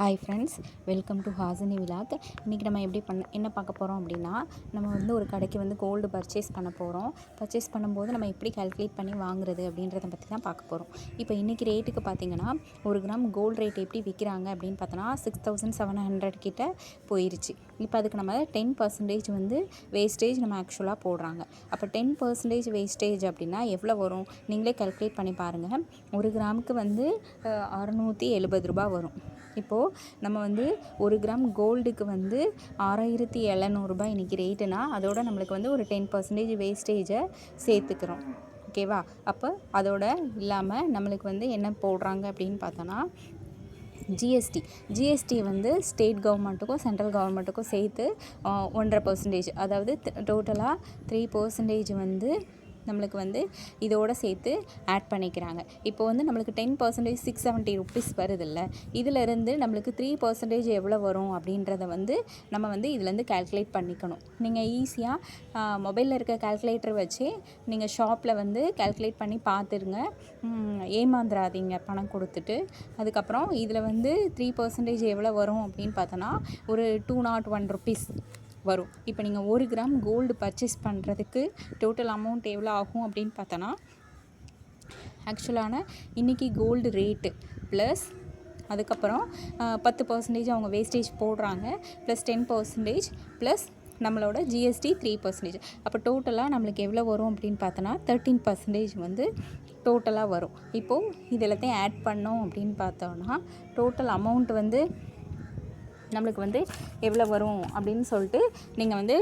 Hi friends welcome to Hasini vlog இன்றைக்கி நம்ம எப்படி பண்ண என்ன பார்க்க போகிறோம் அப்படின்னா நம்ம வந்து ஒரு கடைக்கு வந்து கோல்டு பர்ச்சேஸ் பண்ண போகிறோம் பர்ச்சேஸ் பண்ணும்போது நம்ம எப்படி கால்குலேட் பண்ணி வாங்குறது அப்படின்றத பற்றி தான் பார்க்க போகிறோம் இப்போ இன்றைக்கி ரேட்டுக்கு பார்த்தீங்கன்னா ஒரு கிராம் கோல்டு ரேட் எப்படி விற்கிறாங்க அப்படின்னு பார்த்தோன்னா சிக்ஸ் தௌசண்ட் செவன் ஹண்ட்ரட் கிட்ட போயிருச்சு. இப்போ அதுக்கு நம்ம டென் பர்சன்டேஜ் வந்து வேஸ்டேஜ் நம்ம ஆக்சுவலாக போடுறாங்க. அப்போ டென் பர்சன்டேஜ் வேஸ்டேஜ் அப்படின்னா எவ்வளோ வரும்? நீங்களே கால்குலேட் பண்ணி பாருங்கள் ஒரு கிராமுக்கு வந்து அறநூற்றி எழுபது ரூபா வரும். இப்போது நம்ம வந்து ஒரு கிராம் கோல்டுக்கு வந்து ஆறாயிரத்தி எழுநூறுபா இன்றைக்கி ரேட்டுனா அதோட நம்மளுக்கு வந்து ஒரு டென் பர்சன்டேஜ் வேஸ்டேஜை சேர்த்துக்கிறோம். ஓகேவா அப்போ அதோட இல்லாமல் நம்மளுக்கு வந்து என்ன போடுறாங்க அப்படின்னு பார்த்தோன்னா ஜிஎஸ்டி ஜிஎஸ்டி வந்து ஸ்டேட் கவர்மெண்ட்டுக்கும் சென்ட்ரல் கவர்மெண்ட்டுக்கும் சேர்த்து ஒன்றரை பர்சன்டேஜ் அதாவது டோட்டலாக த்ரீ பர்சன்டேஜ் வந்து நம்மளுக்கு வந்து இதோட சேர்த்து ஆட் பண்ணிக்கிறாங்க. இப்போ வந்து நம்மளுக்கு ten percentage six seventy rupees வருதில்ல. இதிலேருந்து நம்மளுக்கு த்ரீ பர்சன்டேஜ் எவ்வளோ வரும் அப்படின்றத வந்து நம்ம வந்து இதுலேருந்து கால்குலேட் பண்ணிக்கணும். நீங்கள் ஈஸியாக மொபைலில் இருக்க கால்குலேட்டர் வச்சு நீங்கள் ஷாப்பில் வந்து கால்குலேட் பண்ணி பார்த்துருங்க ஏமாந்துடாதீங்க பணம் கொடுத்துட்டு. அதுக்கப்புறம் இதில் வந்து த்ரீ பர்சன்டேஜ் எவ்வளோ வரும் அப்படின்னு பார்த்தோன்னா ஒரு டூ நாட் ஒன் ருபீஸ் வரும். இப்போ நீங்கள் ஒரு கிராம் கோல்டு பர்ச்சேஸ் பண்ணுறதுக்கு டோட்டல் அமௌண்ட் எவ்வளோ ஆகும் அப்படின்னு பார்த்தோன்னா ஆக்சுவலான இன்றைக்கி கோல்டு ரேட்டு ப்ளஸ் அதுக்கப்புறம் பத்து பர்சன்டேஜ் அவங்க வேஸ்டேஜ் போடுறாங்க ப்ளஸ் டென் பர்சன்டேஜ் ப்ளஸ் நம்மளோட ஜிஎஸ்டி த்ரீ பர்சன்டேஜ் அப்போ டோட்டலாக நம்மளுக்கு எவ்வளோ வரும் அப்படின்னு பார்த்தோன்னா தேர்ட்டீன் பர்சன்டேஜ் வந்து டோட்டலாக வரும். இப்போது இது எல்லாத்தையும் ஆட் பண்ணோம் அப்படின்னு பார்த்தோன்னா டோட்டல் அமௌண்ட் வந்து நம்மளுக்கு வந்து எவ்வளோ வரும் அப்படின்னு சொல்லிட்டு நீங்கள் வந்து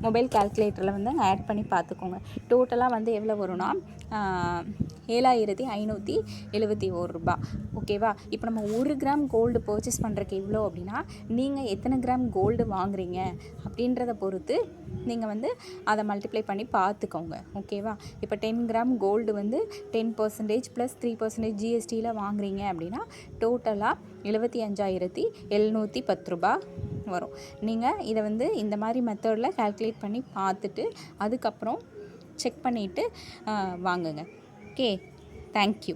மொபைல் கால்குலேட்டரில் வந்து ஆட் பண்ணி பார்த்துக்கோங்க. டோட்டலாக வந்து எவ்வளோ வரும்னா ஏழாயிரத்தி ஐநூற்றி எழுபத்தி ஒரு ரூபா ஓகேவா இப்போ நம்ம ஒரு கிராம் கோல்டு பர்ச்சேஸ் பண்ணுறக்கு எவ்வளோ அப்படின்னா நீங்கள் எத்தனை கிராம் கோல்டு வாங்குறீங்க அப்படின்றத பொறுத்து நீங்கள் வந்து அதை மல்டிப்ளை பண்ணி பார்த்துக்கோங்க. ஓகேவா இப்போ டென் கிராம் கோல்டு வந்து ten percentage plus three percentage ஜிஎஸ்டியில் வாங்குறீங்க அப்படின்னா டோட்டலாக எழுபத்தி அஞ்சாயிரத்தி எழுநூற்றி பத்து ரூபா வரும். நீங்கள் இதை வந்து இந்த மாதிரி மெத்தடில் கால்குலேட் பண்ணி பார்த்துட்டு அதுக்கப்புறம் செக் பண்ணிவிட்டு வாங்குங்க. Okay thank you